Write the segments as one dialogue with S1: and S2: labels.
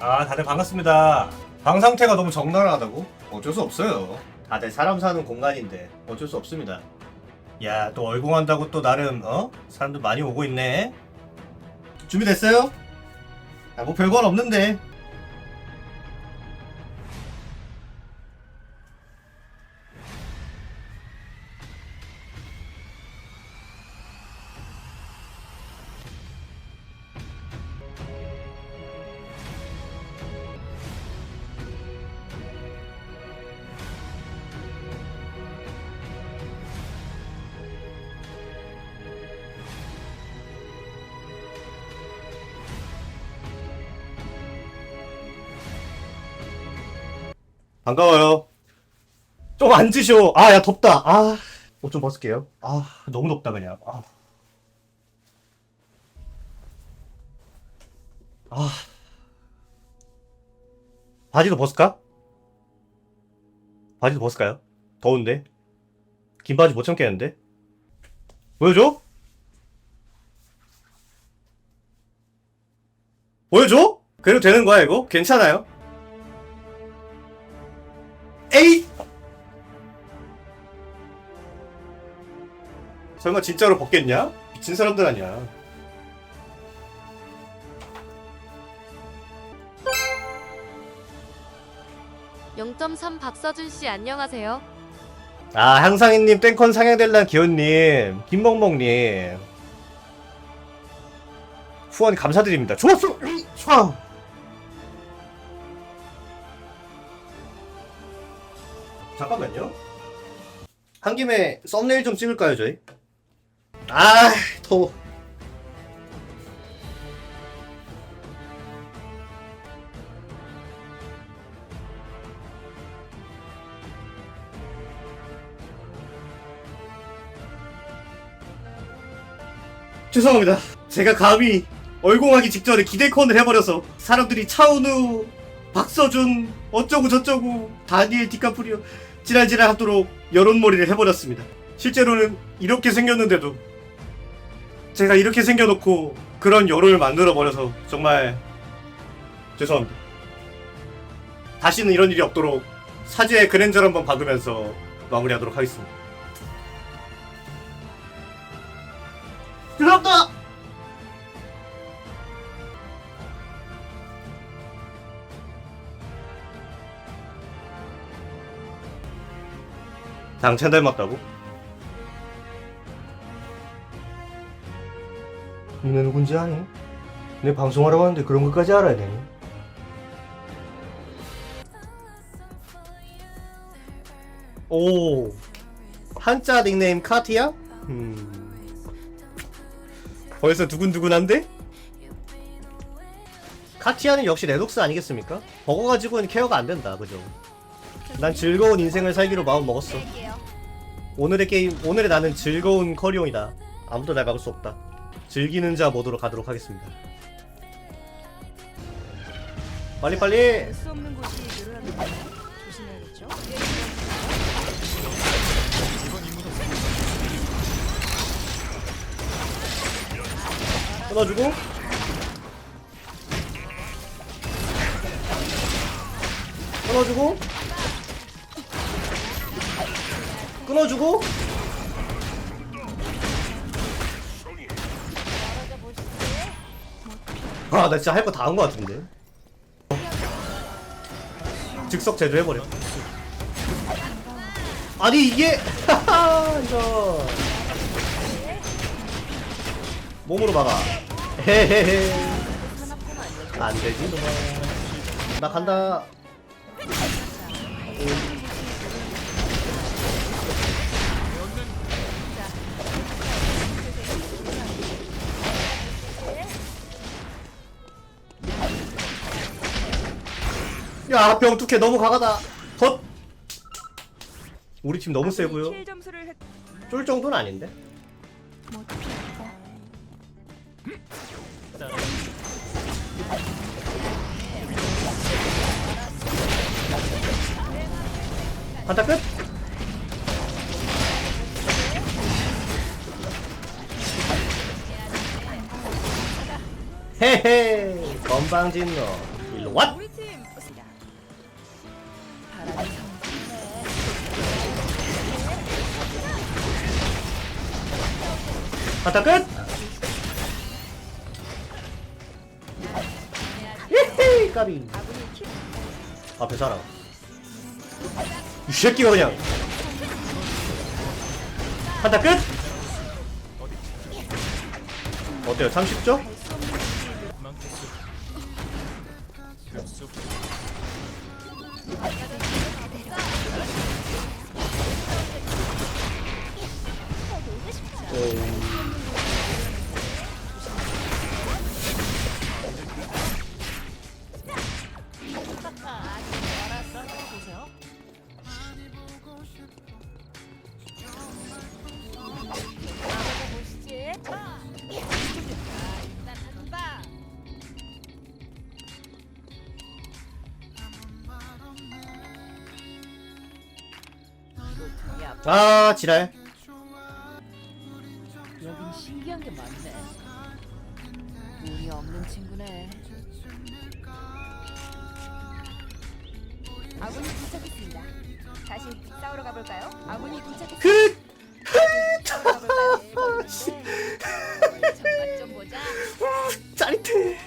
S1: 아 다들 반갑습니다. 방 상태가 너무 적나라하다고? 어쩔 수 없어요. 다들 사람 사는 공간인데 어쩔 수 없습니다. 야 또 얼공한다고 또 나름 어 사람들 많이 오고 있네. 준비됐어요? 아 뭐 별건 없는데. 반가워요. 좀 앉으쇼. 아, 야, 덥다. 아, 옷 좀 벗을게요. 아, 너무 덥다, 그냥. 아. 아. 바지도 벗을까? 바지도 벗을까요? 더운데? 긴 바지 못 참겠는데? 보여줘? 보여줘? 그래도 되는 거야, 이거? 괜찮아요? 에이! 설마 진짜로 벗겠냐? 미친 사람들 아니야.
S2: (0.3) 박서준 씨 안녕하세요.
S1: 아, 항상이님, 땡컨 상향될란 기호님, 김멍멍님. 후원 감사드립니다. 좋았어! 으이, 좋아! 잠깐만요. 한 김에 썸네일 좀 찍을까요, 저희? 아, 더워. 죄송합니다. 제가 감히 얼공하기 직전에 기대컨을 해버려서 사람들이 차은우, 박서준, 어쩌고 저쩌고, 다니엘 디카프리오 지랄지랄 하도록 여론몰이를 해버렸습니다. 실제로는 이렇게 생겼는데도 제가 이렇게 생겨놓고 그런 여론을 만들어버려서 정말 죄송합니다. 다시는 이런 일이 없도록 사죄의 그랜저를 한번 박으면서 마무리하도록 하겠습니다. 죄송합 당찬 닮았다고? 너 누군지 아니? 내 방송하러 왔는데 그런 것까지 알아야 되니? 오 한자 닉네임 카티야? 음 벌써 두근두근한데? 카티아는 역시 레독스 아니겠습니까? 버거 가지고는 케어가 안 된다 그죠? 난 즐거운 인생을 살기로 마음 먹었어 오늘의 게임 오늘의 나는 즐거운 커리온이다. 아무도 날 막을 수 없다. 즐기는 자 모드로 가도록 하겠습니다. 빨리빨리? 끊어주고. 끊어주고 끊어주고 아 나 진짜 할 거 다 한 거 같은데 즉석 제조해버려 아니 이게 이거 몸으로 막아. 헤헤헤. 안 되지, 너나 간다. 야, 병투캐 너무 강하다. 덧. 우리 팀 너무 세고요.
S3: 킬 점수를 획...
S1: 쫄 정도는 아닌데. 한타 끝? 헤헤 건방진 너 갔다 끝! 예헤이 까비. 앞에 사람 이 새끼가 그냥 한타 끝! 어때요? 30점? 아 지랄
S3: 여긴 신기한 게 많네. 운이 없는 친구네.
S4: 아군이 도착했습니다. 다시 싸우러 가볼까요? 아군이 도착했습니다.
S1: 끝!
S4: 싸우러 가볼까요? 정말 좀 보자.
S1: 짜릿해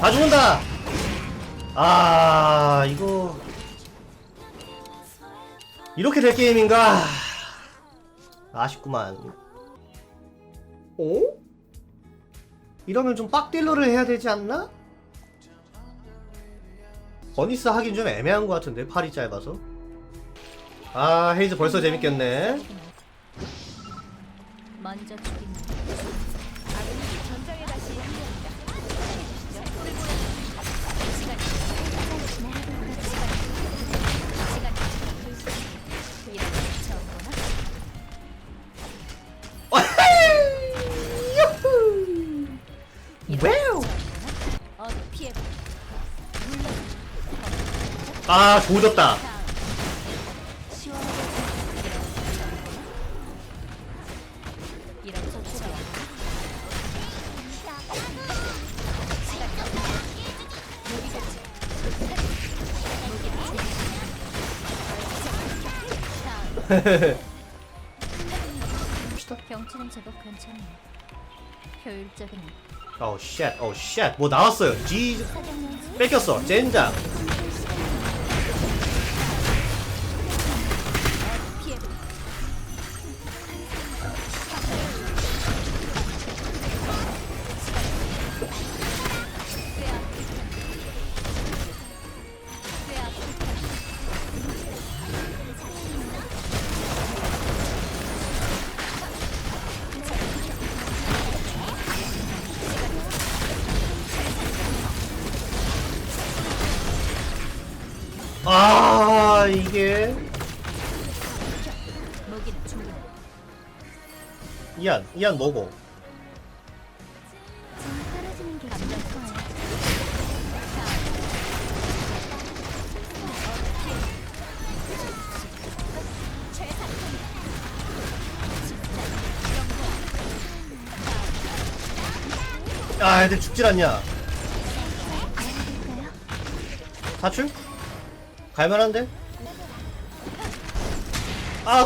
S1: 다 죽는다! 아 이거. 이렇게 될 게임인가? 아쉽구만. 어? 이러면 좀 빡딜러를 해야 되지 않나? 버니스 하긴 좀 애매한 것 같은데 팔이 짧아서. 아 헤이즈 벌써 재밌겠네.
S4: 먼저 아군이
S1: 아 조졌다?
S4: 병치는 제법 괜찮네. 효율적이네.
S1: 어우 쉣 어우 쉣 뭐 나왔어요 G
S4: 사장님,
S1: 뺏겼어 젠장
S4: 무기는 충분해.
S1: 이안 이안
S4: 거야.
S1: 아 애들 죽질 않냐 사출? 갈만한데? 아.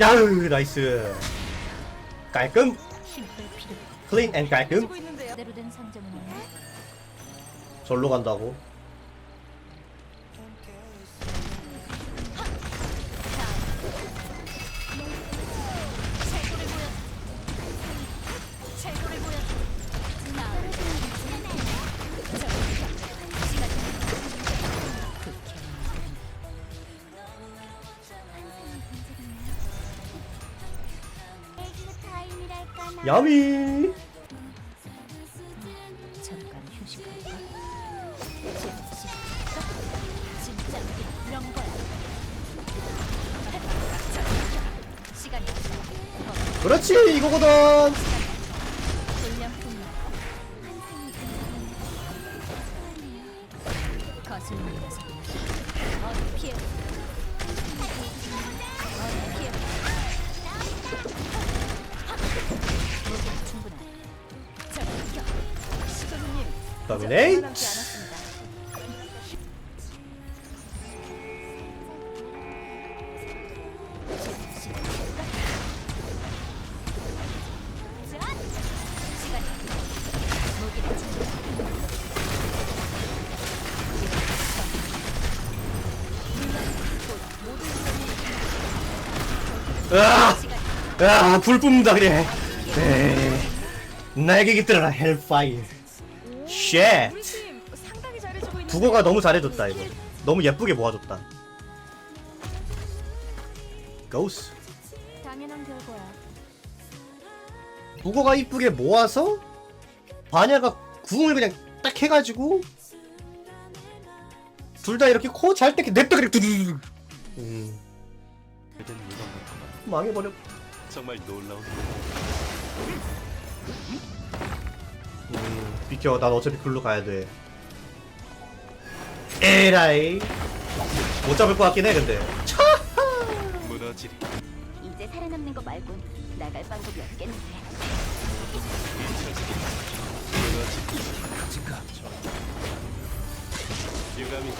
S1: 야으 나이스 깔끔. 클린 앤 깔끔. 절로 간다고 야미
S4: 잠깐 휴식할까? 진짜 이런 거야. 시간이 없어.
S1: 그렇지 이거거든 으아! 으아, 불 뿜는다 그래. 에이, 나에게 깃들어라 헬파이어. 쉣. 국어가 너무 잘해줬다 이거. 너무 예쁘게 모아줬다. 고스.
S5: 당연한 결과야.
S1: 국어가 이쁘게 모아서 반야가 궁을 그냥 딱 해가지고 둘 다 이렇게 코 잘때 냅다 그냥 두두두. 음, 망해버려.
S6: 정말 놀라운
S1: 음, 비켜. 난 어차피 글로 가야 돼. 에라이. 못 잡을 것 같긴 해 근데.
S6: 무너지리
S7: 이제 살아남는 거 말곤 나갈 방법이 없겠는데.
S6: 잊혀지리 무너지리 유감이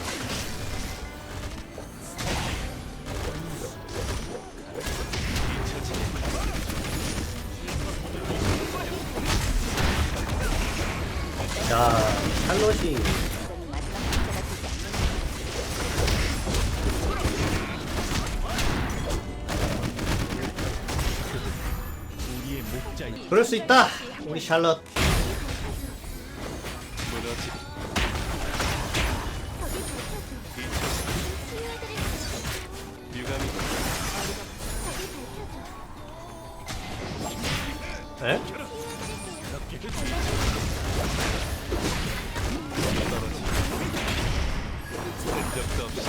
S6: 목자이
S1: 그럴 수 있다. 우리
S6: 유감이
S1: 에?
S6: 흔적도 없이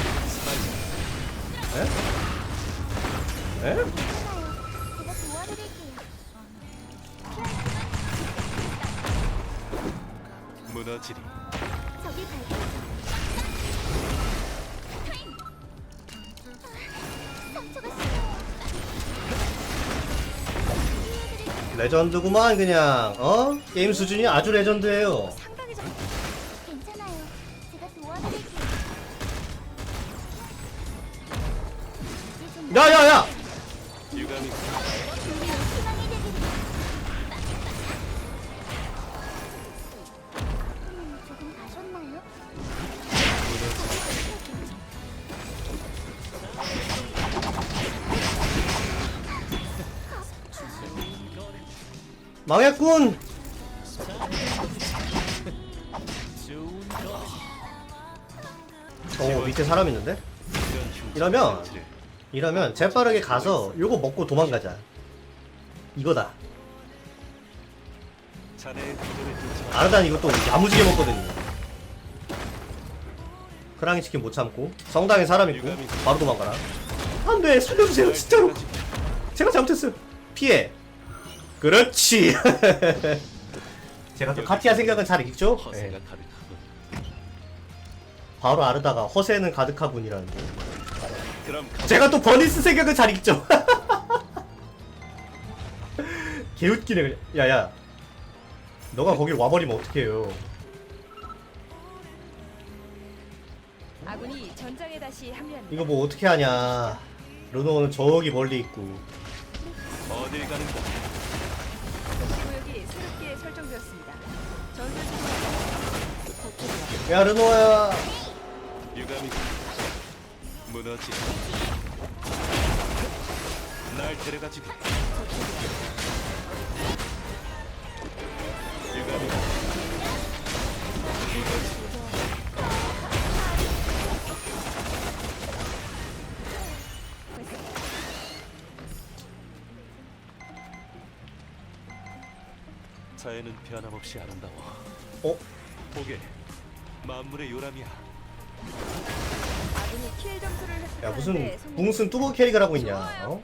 S7: 도와드릴게요.
S6: 무너지리.
S1: 레전드구만 그냥 어? 게임 수준이 아주 레전드예요. 야야야! 망했군 어 밑에 사람 있는데? 이러면. 이러면 재빠르게 가서 요거 먹고 도망가자. 이거다. 아르단 이것도 야무지게 먹거든요. 크랑이 치킨 못 참고. 성당에 사람 있고 바로 도망가라. 안돼 살려주세요 진짜로. 제가 잘못했어요. 피해. 그렇지. 제가 또 카티아 생각은 잘 읽죠?
S6: 가득하군
S1: 바로 아르다가 허세는 가득하군이라는데.
S6: 그럼 가
S1: 제가 또 버니스 생각은 잘 읽죠. 개웃기네 그냥. 야야. 너가 거길 와버리면 어떡해요.
S5: 아군이 전장에 다시 합류합니다.
S1: 이거 뭐 어떻게 하냐. 르노는 저기 멀리 있고.
S6: 어딜 가는가
S5: 구역이 새롭게 설정되었습니다. 전술
S1: 야 르노야
S6: 유감이 무너지. 날 데려가지 유감이 무너지. 자연은 변함없이 아름다워.
S1: 어?
S6: 보게. 만물의 요람이야
S1: 야 무슨 붕슨 뚜벅 캐릭을 하고 있냐. 어?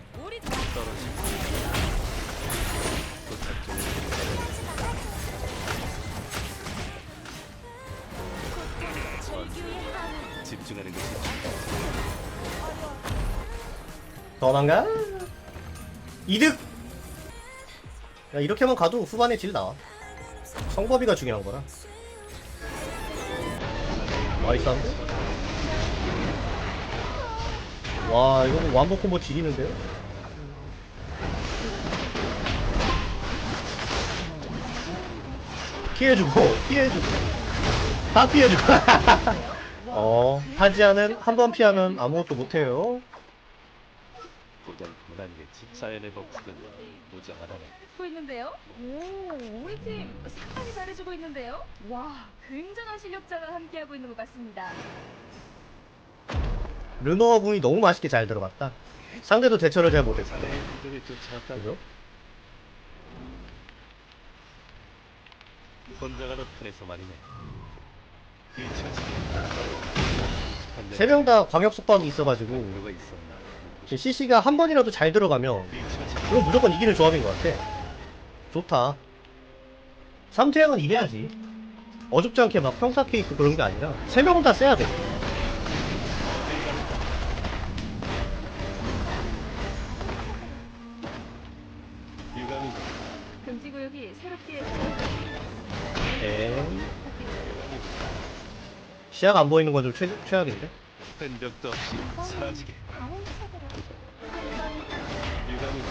S6: 집중하는 것이
S1: 도망가 이득 야 이렇게만 가도 후반에 질 나와 성범위가 중요한 거라 나이스한데? 와 이거 뭐 완복 콤보 지리는데요? 피해주고 피해주고 다 피해주고 어 하지야는 한번 피하면 아무것도 못해요
S6: 그냥 무난이겠지. 자연의 법칙은 무정하다네.
S5: 고 있는데요? 오, 우리 팀 상당히 잘해주고 있는데요? 와, 굉장한 실력자가 함께하고 있는 것 같습니다.
S1: 르노어 궁이 너무 맛있게 잘 들어갔다 상대도 대처를 잘 못했어
S6: 쫓아왔다.
S1: 그죠?
S6: 혼자가 더 편해서 말이네.
S1: 세 명 다 광역 속박이 있어가지고
S6: 누가 있었나?
S1: CC가 한 번이라도 잘 들어가면. 이건 무조건 이기는 조합인 것 같아. 좋다. 삼태양은 이래야지. 어줍지 않게 막 평타 케이크 그런 게 아니라 세명다 세야 돼. 시야가 안 보이는 건 좀 최악인데.
S6: 흔적도 없이 사라지게. 유감이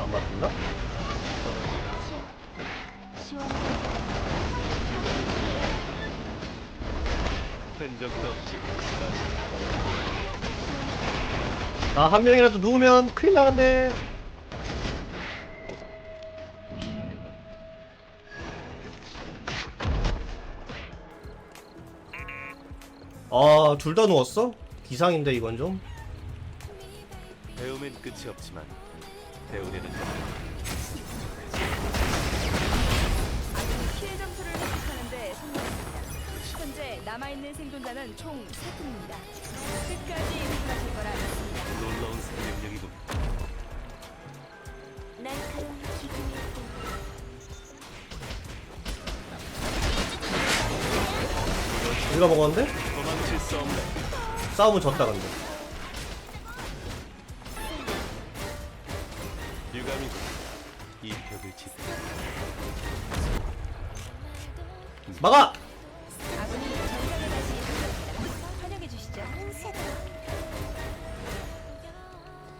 S1: 안 맞는다?
S6: 흔적도 없이 사라지게.
S1: 나 한 명이라도 누우면 큰일 나는데. 아, 둘 다 누웠어? 기상인데 이건 좀.
S6: 배우면 끝이 없지만 배우려는 건
S5: 피해 점수를 획득하는데 성공했습니다. 현재 남아있는 생존자는 총 3팀입니다. 끝까지 승리하실 거라 믿습니다.
S6: 놀라운 생명력이군.
S8: 날카로운 기분이
S1: 우리가 먹었는데? 싸움은 졌다 근데.
S6: 유감이 이 벽을 짚고
S1: 막아!
S5: 아군이 전장에 다시 합류합니다. 환영해 주시죠.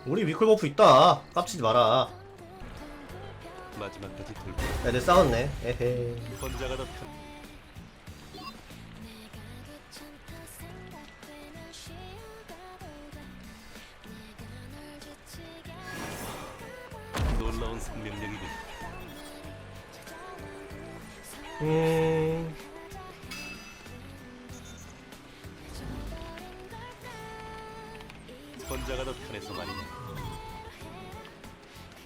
S1: 우리 위클 버프 있다. 깝치지 마라.
S6: 마지막까지 돌고
S1: 애들 싸웠네. 에헤.
S6: 혼자가 더 편.
S1: 음.
S6: 혼자가 더 편해서 말이네.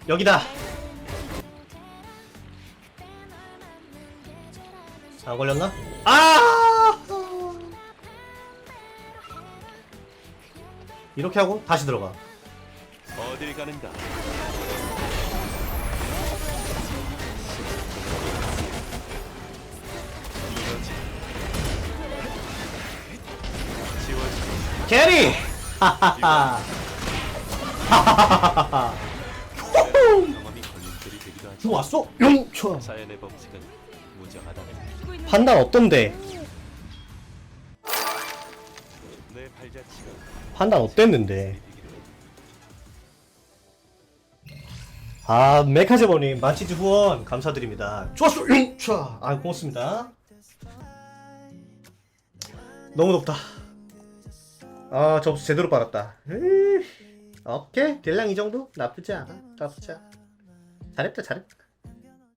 S1: 여기다. 안 걸렸나? 아! 이렇게 하고 다시 들어가.
S6: 어딜 가는가?
S1: 캐리! 하하하. 하하하하하.
S6: 하지.
S1: 들어왔어? 용쳐.
S6: 자연의 법칙은
S5: 있는
S1: 판단 없던데.
S6: 내 발자취가
S1: 판단 어땠는데? 아, 메카제버님, 마치즈 후원 감사드립니다. 좋았어! 용쳐! 아, 고맙습니다. 너무 덥다. 아, 접수 제대로 빨았다. 에이, 오케이. 딜량 이 정도? 나쁘지 않아. 나쁘지 않아. 잘했다, 잘했다.